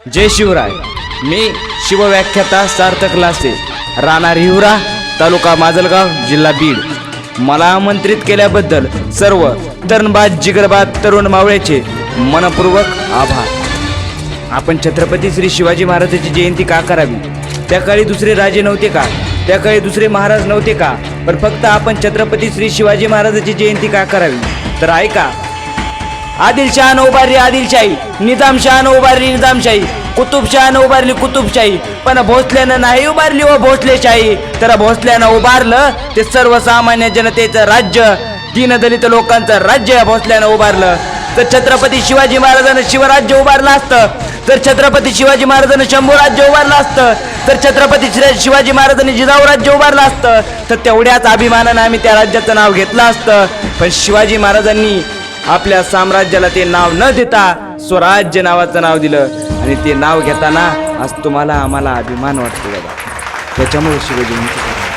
जय शिवराय. मी शिवव्याख्याता सार्थक लासे. राहणार हिवरा तालुका माजलगाव जिल्हा बीड. मला आमंत्रित केल्याबद्दल सर्व तरणबाद जिगरबाद तरुण मावळ्याचे मनपूर्वक आभार. आपण छत्रपती श्री शिवाजी महाराजांची जयंती का करावी? त्या काळी दुसरे राजे नव्हते का? त्या काळी दुसरे महाराज नव्हते का? पण फक्त आपण छत्रपती श्री शिवाजी महाराजांची जयंती का करावी? तर ऐका आदिलशहानं उभारली आदिलशाही निजामशहानं उभारली निजामशाही कुतुबशहानं उभारली कुतुबशाही पण भोसल्यानं नाही उभारली व भोसलेशाही. तर भोसल्यानं उभारलं ते सर्वसामान्य जनतेचं राज्य दीनदलित लोकांचं राज्य भोसल्यानं उभारलं. तर छत्रपती शिवाजी महाराजानं शिवराज्य उभारलं असतं तर छत्रपती शिवाजी महाराजांनी शंभू राज्य उभारलं असतं तर छत्रपती शिवाजी महाराजांनी जिजाऊ राज्य उभारलं असतं तर तेवढ्याच अभिमानानं आम्ही त्या राज्याचं नाव घेतलं असतं. पण शिवाजी महाराजांनी आपल्या साम्राज्याला ते नाव न देता स्वराज्य नावाचं नाव दिलं. आणि ते नाव घेताना आज तुम्हाला आम्हाला अभिमान वाटतो बाबा. त्याच्यामुळे शिवजयंती